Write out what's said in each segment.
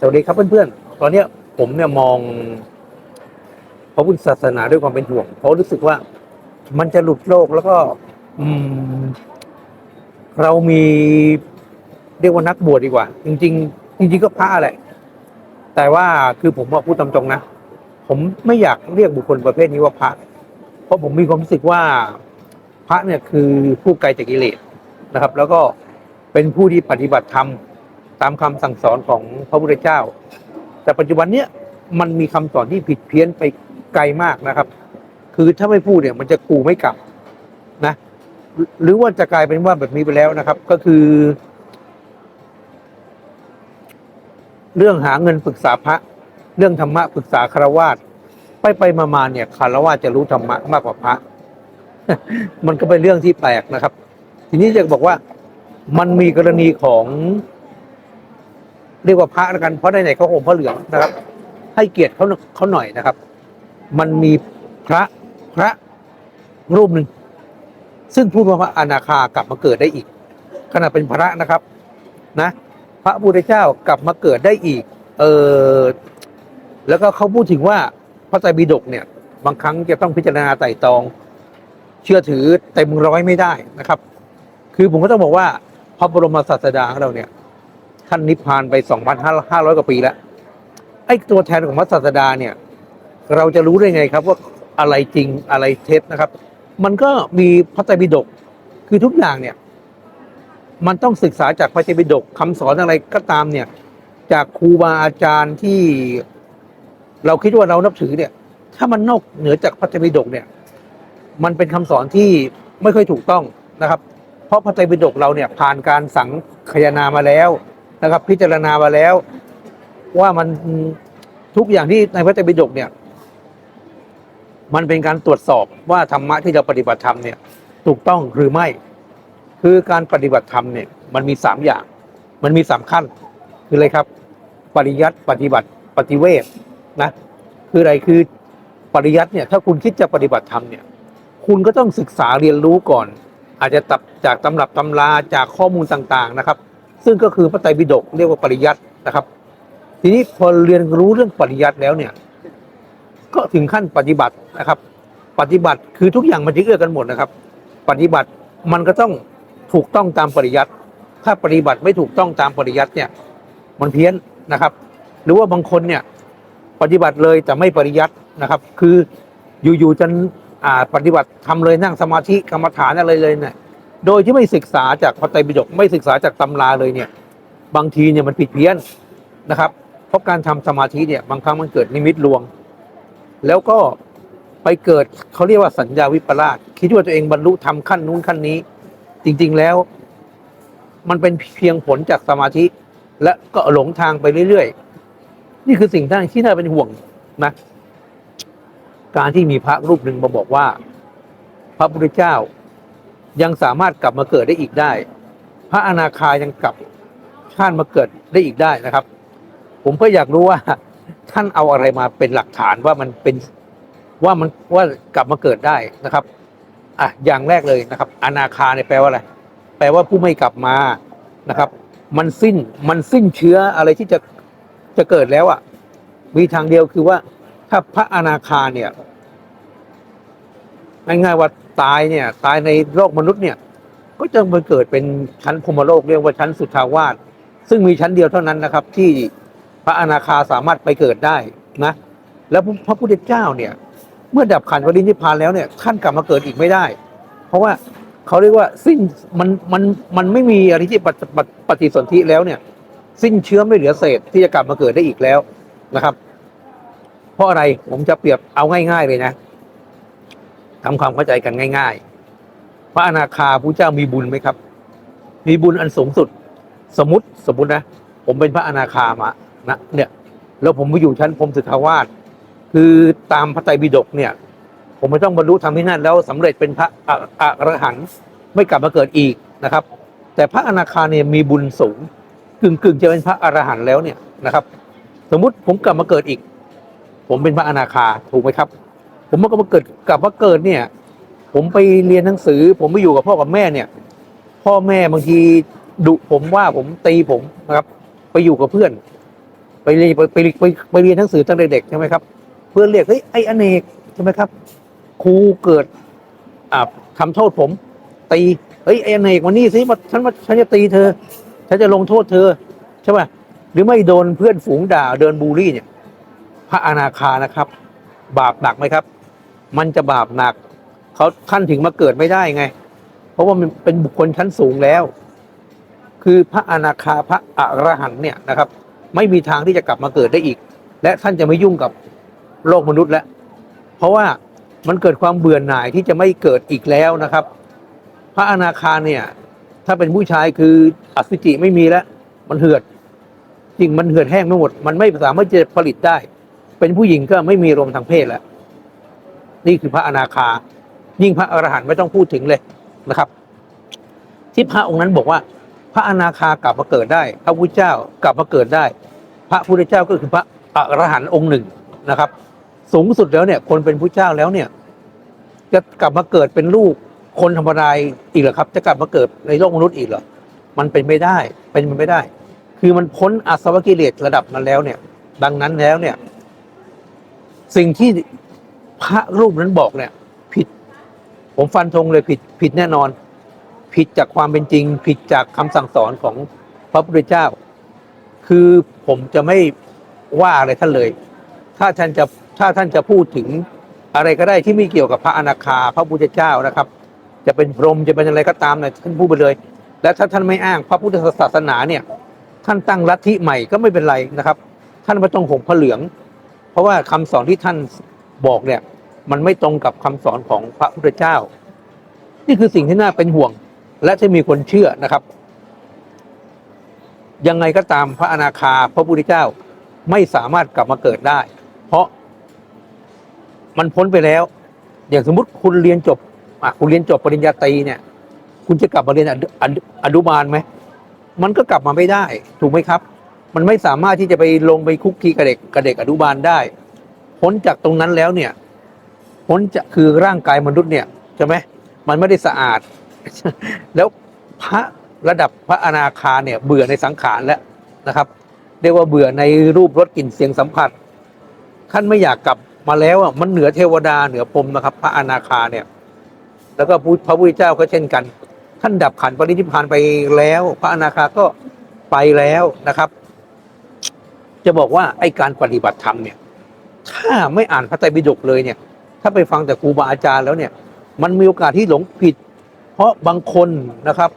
สวัสดีครับเพื่อนๆ ตอนเนี้ยผมเนี่ยมองพระพุทธศาสนาด้วยความเป็นห่วง เพราะรู้สึกว่ามันจะหลุดโลกแล้วก็อืเรามีเรียกว่านักบวชดีกว่า จริง ๆ จริง ๆ ก็พระแหละ แต่ว่าคือผมว่าพูดตรงนะ ผมไม่อยากเรียกบุคคลประเภทนี้ว่าพระ เพราะผมมีความรู้สึกว่าพระเนี่ยคือผู้ไกลจากกิเลสนะครับ แล้วก็เป็นผู้ที่ปฏิบัติธรรม ตามคำสั่งสอนของพระพุทธเจ้า แต่ปัจจุบันเนี้ยมันมีคำสอนที่ผิดเพี้ยนไปไกลมากนะครับ คือถ้าไม่พูดเนี่ยมันจะกูไม่กลับนะ หรือว่าจะกลายเป็นว่าแบบนี้ไปแล้วนะครับ ก็คือ เรื่องหาเงินปรึกษาพระ เรื่องธรรมะปรึกษาคารวาสไปไปมามาเนี่ยคารวาสจะรู้ธรรมะมากกว่าพระ มันก็เป็นเรื่องที่แปลกนะครับ ทีนี้จะบอกว่ามันมีกรณีของ เรียกว่าพระแล้วกันเพราะในไหนเขาห่มพระเหลืองนะครับ ให้เกียรติเขาเขาหน่อยนะครับ มันมีพระพระรูปหนึ่งซึ่งพูดว่าพระอนาคากลับมาเกิดได้อีกขณะเป็นพระนะครับนะ พระพุทธเจ้ากลับมาเกิดได้อีก เออแล้วก็เขาพูดถึงว่าพระไตรปิฎกเนี่ย บางครั้งจะต้องพิจารณาไต่ตอง เชื่อถือเต็มร้อยไม่ได้นะครับ คือผมก็ต้องบอกว่าพระบรมศาสดาของเราเนี่ย ท่านนิพพานไป 2,500 กว่าปีแล้ว ไอ้ตัวแทนของพระศาสดาเนี่ย เราจะรู้ได้ไงครับว่าอะไรจริงอะไรเท็จนะครับ มันก็มีพระไตรปิฎกคือทุกอย่างเนี่ย มันต้องศึกษาจากพระไตรปิฎกคำสอนอะไรก็ตามเนี่ย จากครูบาอาจารย์ที่เราคิดว่าเรานับถือเนี่ย ถ้ามันนอกเหนือจากพระไตรปิฎกเนี่ย มันเป็นคำสอนที่ไม่ค่อยถูกต้องนะครับ เพราะพระไตรปิฎกเราเนี่ยผ่านการสังคายนามาแล้ว นะครับ พิจารณามาแล้ว ว่ามันทุกอย่างที่ในพระไตรปิฎกเนี่ย มันเป็นการตรวจสอบว่าธรรมะที่เราปฏิบัติธรรมเนี่ย ถูกต้องหรือไม่ คือการปฏิบัติธรรมเนี่ย มันมีสามอย่าง มันมีสามขั้น คืออะไรครับ ปริยัติปฏิบัติปฏิเวทนะ คืออะไรคือปริยัติเนี่ยถ้าคุณคิดจะปฏิบัติธรรมเนี่ย คุณก็ต้องศึกษาเรียนรู้ก่อน อาจจะตับจากตำรับตำราจากข้อมูลต่างๆนะครับ ซึ่งก็คือพระไตรปิฎกเรียกว่าปริยัตินะครับ ทีนี้พอเรียนรู้เรื่องปริยัติแล้วเนี่ย ก็ถึงขั้นปฏิบัตินะครับ ปฏิบัติคือทุกอย่างมันจะเอื้อกันหมดนะครับ ปฏิบัติมันก็ต้องถูกต้องตามปริยัติ ถ้าปฏิบัติไม่ถูกต้องตามปริยัติเนี่ย มันเพี้ยนนะครับ หรือว่าบางคนเนี่ย ปฏิบัติเลยแต่ไม่ปริยัตินะครับ คืออยู่ๆจนปฏิบัติทำเลยนั่งสมาธิกรรมฐานอะไรเลยเนี่ย โดยที่ไม่ศึกษาจากพระไตรปิฎกไม่ศึกษาจากตำราเลยเนี่ย บางทีเนี่ยมันผิดเพี้ยนนะครับ เพราะการทำสมาธิเนี่ยบางครั้งมันเกิดนิมิตลวง แล้วก็ไปเกิดเขาเรียกว่าสัญญาวิปลาสคิดว่าตัวเองบรรลุทำขั้นนู้นขั้นนี้ จริงๆแล้ว มันเป็นเพียงผลจากสมาธิ และก็หลงทางไปเรื่อยๆ นี่คือสิ่งที่ที่น่าเป็นห่วงนะการที่มีพระรูปหนึ่งมาบอกว่า พระพุทธเจ้า ยังสามารถกลับมาเกิดได้อีกได้ พระอนาคายังกลับชาติมาเกิดได้อีกได้นะครับ ผมก็อยากรู้ว่าท่านเอาอะไรมาเป็นหลักฐานว่ามันเป็นว่ามันว่ากลับมาเกิดได้นะครับอะอย่างแรกเลยนะครับ อนาคาเนี่ยแปลว่าอะไรแปลว่าผู้ไม่กลับมานะครับ มันสิ้นมันสิ้นเชื้ออะไรที่จะจะเกิดแล้วอะ มีทางเดียวคือว่าถ้าพระอนาคาเนี่ยง่ายๆว่า ตายเนี่ยตายในโลกมนุษย์เนี่ย ก็จะมาเกิดเป็นชั้นพรมโลกเรียกว่าชั้นสุทาวาสซึ่งมีชั้นเดียวเท่านั้นนะครับ ที่พระอนาคาสามารถไปเกิดได้นะ แล้วพระพุทธเจ้าเนี่ย เมื่อดับขันธ์ปรินิพพานแล้วเนี่ยท่านกลับมาเกิดอีกไม่ได้ เพราะว่าเขาเรียกว่าสิ้นมันมันมันไม่มีอะไรที่ปฏิปฏปฏิสนธิแล้วเนี่ย สิ้นเชื้อไม่เหลือเศษที่จะกลับมาเกิดได้อีกแล้วนะครับ เพราะอะไรผมจะเปรียบเอาง่าย ๆ เลยนะ ทำความเข้าใจกันง่าย ๆ พระอนาคาพระเจ้ามีบุญไหมครับ มีบุญอันสูงสุด สมมติสมมตินะ ผมเป็นพระอนาคามานะเนี่ยแล้วผมมาอยู่ชั้นพรมสุทาวาสคือตามพระไตรปิฎกเนี่ย ผมไม่ต้องบรรลุธรรมที่นั่นแล้วสำเร็จเป็นพระอรหันต์ไม่กลับมาเกิดอีกนะครับ แต่พระอนาคาเนี่ยมีบุญสูงกึ่งกึ่งจะเป็นพระอรหันต์แล้วเนี่ยนะครับ สมมุติผมกลับมาเกิดอีก ผมเป็นพระอนาคาถูกไหมครับ ผมก็มาเกิดกลับมาเกิดเนี่ย ผมไปเรียนหนังสือ ผมไปอยู่กับพ่อกับแม่เนี่ย พ่อแม่บางทีดุผมว่าผมตีผมนะครับ ไปอยู่กับเพื่อน ไปเรียนไปไปไปไปเรียนหนังสือตั้งแต่เด็กใช่ไหมครับ เพื่อนเรียกเฮ้ยไอ้อเนกใช่ไหมครับครูเกิดอ่าทำโทษผม ตีเฮ้ยไอ้อเนกวันนี้สิมาฉันมาฉันจะตีเธอ ฉันจะลงโทษเธอใช่ไหมหรือไม่โดนเพื่อนฝูงด่าเดินบูลลี่เนี่ย พระอนาคานะครับ บาปหนักไหมครับ มันจะบาปหนักเขาท่านถึงมาเกิดไม่ได้ไง เพราะว่ามันเป็นบุคคลชั้นสูงแล้ว คือพระอนาคาพระอรหันเนี่ยนะครับ ไม่มีทางที่จะกลับมาเกิดได้อีก และท่านจะไม่ยุ่งกับโลกมนุษย์แล้ว เพราะว่ามันเกิดความเบื่อหน่ายที่จะไม่เกิดอีกแล้วนะครับ พระอนาคาเนี่ย ถ้าเป็นผู้ชายคืออสุจิไม่มีแล้ว มันเหือดจริงมันเหือดแห้งไม่หมด มันไม่สามารถจะผลิตได้ เป็นผู้หญิงก็ไม่มีรมทางเพศแล้ว นี่คือพระอนาคา ยิ่งพระอรหันต์ไม่ต้องพูดถึงเลยนะครับ ที่พระองค์นั้นบอกว่า พระอนาคากลับมาเกิดได้ พระพุทธเจ้ากลับมาเกิดได้ พระพุทธเจ้าก็คือพระอรหันต์องค์หนึ่งนะครับ สูงสุดแล้วเนี่ย คนเป็นพุทธเจ้าแล้วเนี่ย จะกลับมาเกิดเป็นลูกคนธรรมดาอีกเหรอครับ จะกลับมาเกิดในโลกมนุษย์อีกเหรอมันเป็นไม่ได้เป็นไปไม่ได้ คือมันพ้นอาสวะกิเลสระดับนั้นแล้วเนี่ย ดังนั้นแล้วเนี่ย สิ่งที่ พระรูปนั้นบอกเนี่ย ผิด ผมฟันธงเลยผิดผิดแน่นอน ผิดจากความเป็นจริง ผิดจากคำสั่งสอนของพระพุทธเจ้า คือผมจะไม่ว่าอะไรท่านเลย ถ้าท่านจะถ้าท่านจะพูดถึงอะไรก็ได้ที่ไม่เกี่ยวกับพระอนาคาพระพุทธเจ้านะครับ จะเป็นพรหมจะเป็นอะไรก็ตามนะท่านพูดไปเลย และถ้าท่านไม่อ้างพระพุทธศาสนาเนี่ย ท่านตั้งลัทธิใหม่ก็ไม่เป็นไรนะครับ ท่านไม่ต้องห่มผ้าเหลือง เพราะว่าคำสอนที่ท่าน บอกเนี่ย มันไม่ตรงกับคำสอนของพระพุทธเจ้า นี่คือสิ่งที่น่าเป็นห่วง และที่มีคนเชื่อนะครับ ยังไงก็ตามพระอนาคาพระพุทธเจ้าไม่สามารถกลับมาเกิดได้ เพราะมันพ้นไปแล้ว อย่างสมมติคุณเรียนจบอะคุณเรียนจบปริญญาตรีเนี่ย คุณจะกลับมาเรียนอนุอนุอนุบาลไหมมันก็กลับมาไม่ได้ ถูกไหมครับ มันไม่สามารถที่จะไปลงไปคุกคีกับเด็กกับเด็กอนุบาลได้ พ้นจากตรงนั้นแล้วเนี่ย พ้นจะคือร่างกายมนุษย์เนี่ยใช่ไหมมันไม่ได้สะอาด แล้วพระระดับพระอนาคาเนี่ยเบื่อในสังขารแล้วนะครับเรียกว่าเบื่อในรูปรสกลิ่นเสียงสัมผัสท่านไม่อยากกลับมาแล้วอะมันเหนือเทวดาเหนือพรหมนะครับ พระอนาคาเนี่ย แล้วก็พระพุทธเจ้าก็เช่นกัน ท่านดับขันปรินิพพานไปแล้ว พระอนาคาก็ไปแล้วนะครับ จะบอกว่าไอการปฏิบัติธรรมเนี่ย ถ้าไม่อ่านพระไตรปิฎกเลยเนี่ย ถ้าไปฟังแต่ครูบาอาจารย์แล้วเนี่ย มันมีโอกาสที่หลงผิด เพราะบางคนนะครับ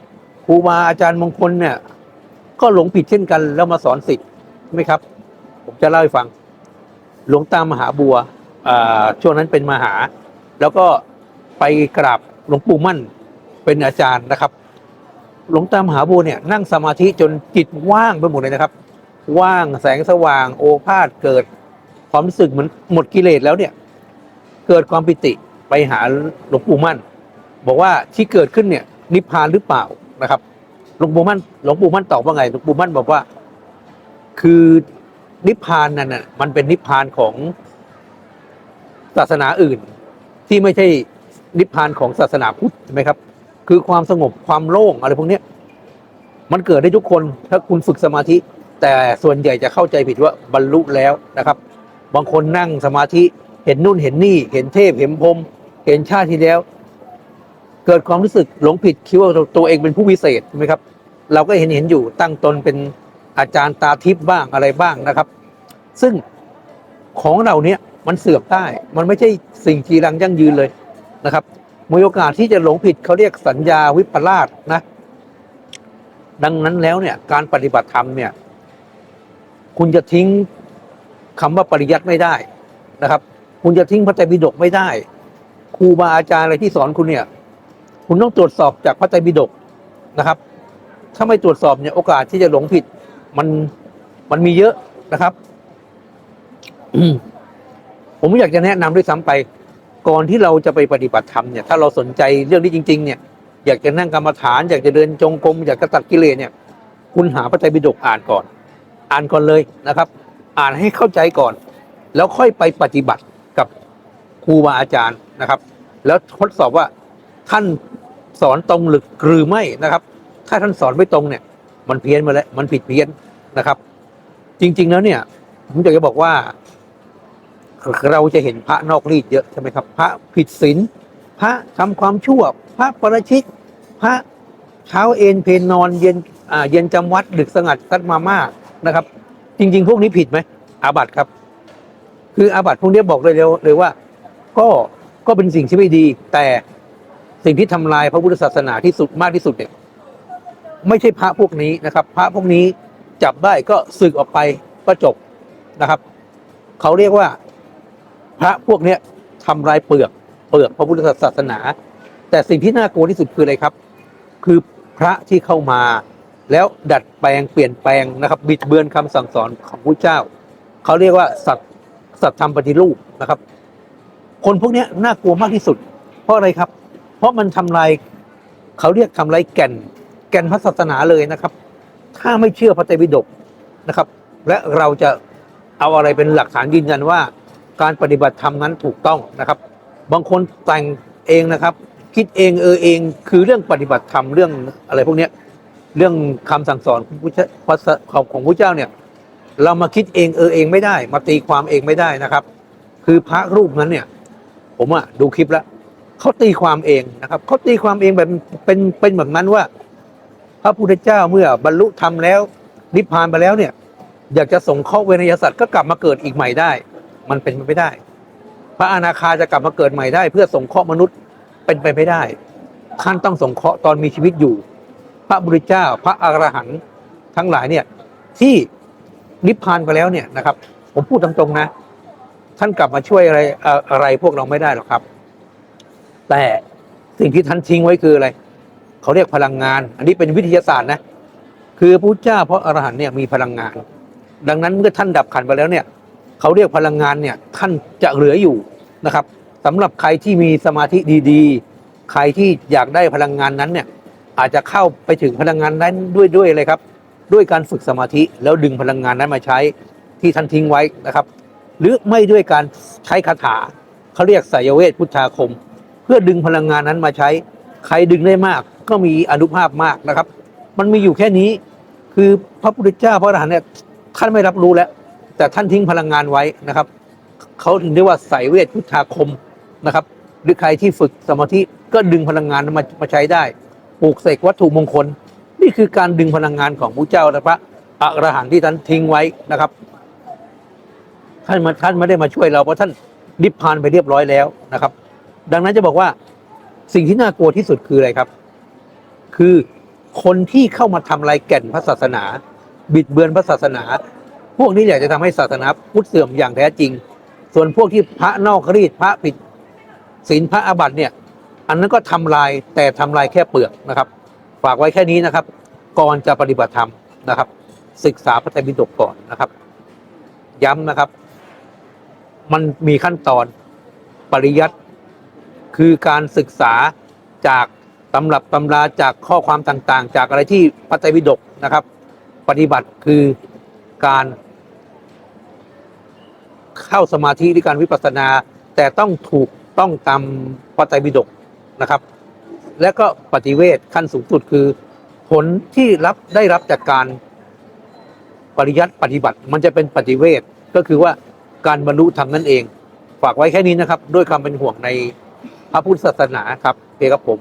ครูบาอาจารย์บางคนเนี่ย ก็หลงผิดเช่นกันแล้วมาสอนสิทธิ์ใช่ไหมครับ ผมจะเล่าให้ฟัง หลวงตามหาบัวช่วงนั้นเป็นมหา แล้วก็ไปกราบหลวงปู่มั่นเป็นอาจารย์นะครับ หลวงตามหาบัวเนี่ยนั่งสมาธิจนจิตว่างไปหมดเลยนะครับ ว่างแสงสว่างโอภาษเกิด ความรู้สึกเหมือนหมดกิเลสแล้วเนี่ย เกิดความปิติไปหาหลวงปู่มั่น บอกว่าที่เกิดขึ้นเนี่ย นิพพานหรือเปล่านะครับหลวงปู่มั่นหลวงปู่มั่นตอบว่าไงหลวงปู่มั่นบอกว่า คือนิพพานนั่นน่ะมันเป็นนิพพานของศาสนาอื่น ที่ไม่ใช่นิพพานของศาสนาพุทธใช่ไหมครับ คือความสงบความโล่งอะไรพวกเนี้ยมันเกิดได้ทุกคนถ้าคุณฝึกสมาธิ แต่ส่วนใหญ่จะเข้าใจผิดว่าบรรลุแล้วนะครับ บางคนนั่งสมาธิเห็นนู่นเห็นนี่ เห็นเทพเห็นพรมเห็นชาติที่แล้ว เกิดความรู้สึกหลงผิดคิดว่าตัวเองเป็นผู้วิเศษใช่ไหมครับ เราก็เห็นเห็นอยู่ตั้งตนเป็นอาจารย์ตาทิพย์บ้างอะไรบ้างนะครับ ซึ่งของเราเนี้ยมันเสื่อมได้ มันไม่ใช่สิ่งจีรังยั่งยืนเลยนะครับมีโอกาสที่จะหลงผิดเขาเรียกสัญญาวิปลาสนะ ดังนั้นแล้วเนี่ยการปฏิบัติธรรมเนี่ย คุณจะทิ้ง คำว่าปริยัติไม่ได้นะครับ คุณจะทิ้งพระไตรปิฎกไม่ได้ ครูบาอาจารย์อะไรที่สอนคุณเนี่ย คุณต้องตรวจสอบจากพระไตรปิฎกนะครับ ถ้าไม่ตรวจสอบเนี่ยโอกาสที่จะหลงผิด มันมันมีเยอะนะครับผมอยากจะแนะนำด้วยซ้ำไป ก่อนที่เราจะไปปฏิบัติธรรมเนี่ยถ้าเราสนใจเรื่องนี้จริง ๆ เนี่ย อยากจะนั่งกรรมฐาน อยากจะเดินจงกรมอยากจะตัดกิเลสเนี่ย คุณหาพระไตรปิฎกอ่านก่อน อ่านก่อนเลยนะครับ อ่านให้เข้าใจก่อน แล้วค่อยไปปฏิบัติกับครูบาอาจารย์นะครับ แล้วทดสอบว่าท่านสอนตรงหรือหรือไม่นะครับ ถ้าท่านสอนไม่ตรงเนี่ย มันเพี้ยนมาแล้วมันผิดเพี้ยนนะครับ จริง ๆ แล้วเนี่ย ผมอยากจะบอกว่า เราจะเห็นพระนอกรีดเยอะใช่ไหมครับ พระผิดศีลพระทำความชั่ว พระประชิกพระเช้าเอนเพนนอนเย็นอ่าเย็นจำวัดดึกสงัดซัดมาม่านะครับ จริง ๆ พวกนี้ผิดไหมอาบัติครับ คืออาบัติพวกนี้บอกเลยเลยเลยว่า ก็ก็เป็นสิ่งที่ไม่ดี แต่สิ่งที่ทำลายพระพุทธศาสนาที่สุดมากที่สุดเนี่ยไม่ใช่พระพวกนี้นะครับ พระพวกนี้จับได้ก็สึกออกไปก็จบนะครับ เขาเรียกว่า พระพวกเนี้ยทำลายเปลือกเปลือกพระพุทธศาสนา แต่สิ่งที่น่ากลัวที่สุดคืออะไรครับ คือพระที่เข้ามา แล้วดัดแปลงเปลี่ยนแปลงนะครับบิดเบือนคำสั่งสอนของพระเจ้า เขาเรียกว่าสัตสัตธรรมปฏิรูปนะครับ คนพวกนี้น่ากลัวมากที่สุด เพราะอะไรครับ เพราะมันทำลายเขาเรียกทำลายแก่น แก่นพระศาสนาเลยนะครับ ถ้าไม่เชื่อพระไตรปิฎกนะครับ และเราจะเอาอะไรเป็นหลักฐานยืนยันว่า การปฏิบัติธรรมนั้นถูกต้องนะครับ บางคนแต่งเองนะครับ คิดเองเออเองคือเรื่องปฏิบัติธรรมเรื่องอะไรพวกนี้ เรื่องคำสั่งสอนของพระของพระเจ้าเนี่ย เรามาคิดเองเออเองไม่ได้ มาตีความเองไม่ได้นะครับ คือพระรูปนั้นเนี่ย ผมอะดูคลิปแล้วเขาตีความเองนะครับเขาตีความเองแบบเป็นเป็นแบบนั้นว่า พระพุทธเจ้าเมื่อบรรลุธรรมแล้ว นิพพานไปแล้วเนี่ย อยากจะส่งเคราะเวนยสัตว์ก็กลับมาเกิดอีกใหม่ได้ มันเป็นไปไม่ได้ พระอนาคาจะกลับมาเกิดใหม่ได้ เพื่อส่งเคราะห์มนุษย์เป็นไปไม่ได้ท่านต้องส่งเคราะห์ตอนมีชีวิตอยู่ พระบุตรเจ้า พระอรหันต์ทั้งหลายเนี่ยที่นิพพานไปแล้วเนี่ยนะครับ ผมพูดตรงๆนะ ท่านกลับมาช่วยอะไรอะไรพวกเราไม่ได้หรอกครับ แต่สิ่งที่ท่านทิ้งไว้คืออะไรเขาเรียกพลังงาน อันนี้เป็นวิทยาศาสตร์นะคือพระพุทธเจ้าพระอรหันต์เนี่ยมีพลังงาน ดังนั้นเมื่อท่านดับขันไปแล้วเนี่ยเขาเรียกพลังงานเนี่ยท่านจะเหลืออยู่นะครับสำหรับใครที่มีสมาธิดี ๆ ใครที่อยากได้พลังงานนั้นเนี่ย อาจจะเข้าไปถึงพลังงานนั้นด้วยด้วยเลยครับ ด้วยการฝึกสมาธิแล้วดึงพลังงานนั้นมาใช้ที่ท่านทิ้งไว้นะครับ หรือไม่ด้วยการใช้คาถาเขาเรียกสายเวทพุทธาคม เพื่อดึงพลังงานนั้นมาใช้ ใครดึงได้มากก็มีอนุภาพมากนะครับ มันมีอยู่แค่นี้คือพระพุทธเจ้าพระอรหันต์เนี่ยท่านไม่รับรู้แล้ว แต่ท่านทิ้งพลังงานไว้นะครับเขาถึงเรียกว่าสายเวทพุทธาคมนะครับ หรือใครที่ฝึกสมาธิก็ดึงพลังงานมามาใช้ได้ ปลูกเสกวัตถุมงคล นี่คือการดึงพลังงานของพระเจ้าและพระอรหันต์ที่ท่านทิ้งไว้นะครับท่านมาท่านไม่ได้มาช่วยเราเพราะท่านนิพพานไปเรียบร้อยแล้วนะครับ ดังนั้นจะบอกว่าสิ่งที่น่ากลัวที่สุดคืออะไรครับ คือคนที่เข้ามาทำลายแก่นพระศาสนา บิดเบือนพระศาสนา พวกนี้อยากจะทำให้ศาสนาพุทธเสื่อมอย่างแท้จริง ส่วนพวกที่พระนอกรีดพระผิดศีลพระอาบัติเนี่ย อันนั้นก็ทำลายแต่ทำลายแค่เปลือกนะครับ ฝากไว้แค่นี้นะครับ ก่อนจะปฏิบัติธรรมนะครับ ศึกษาพระไตรปิฎกก่อนนะครับ ย้ำนะครับ มันมีขั้นตอนปริยัติคือการศึกษาจากตำรับตำราจากข้อความต่างๆ จากอะไรที่พระไตรปิฎกนะครับ ปฏิบัติคือการเข้าสมาธิหรือการวิปัสสนา แต่ต้องถูกต้องตามพระไตรปิฎก นะครับ และก็ปฏิเวทขั้นสูงสุดคือ ผลที่รับได้รับจากการปริยัติปฏิบัติ มันจะเป็นปฏิเวทก็คือว่าการบรรลุธรรมนั่นเอง ฝากไว้แค่นี้นะครับ ด้วยความเป็นห่วงในพระพุทธศาสนาครับโอเคครับผม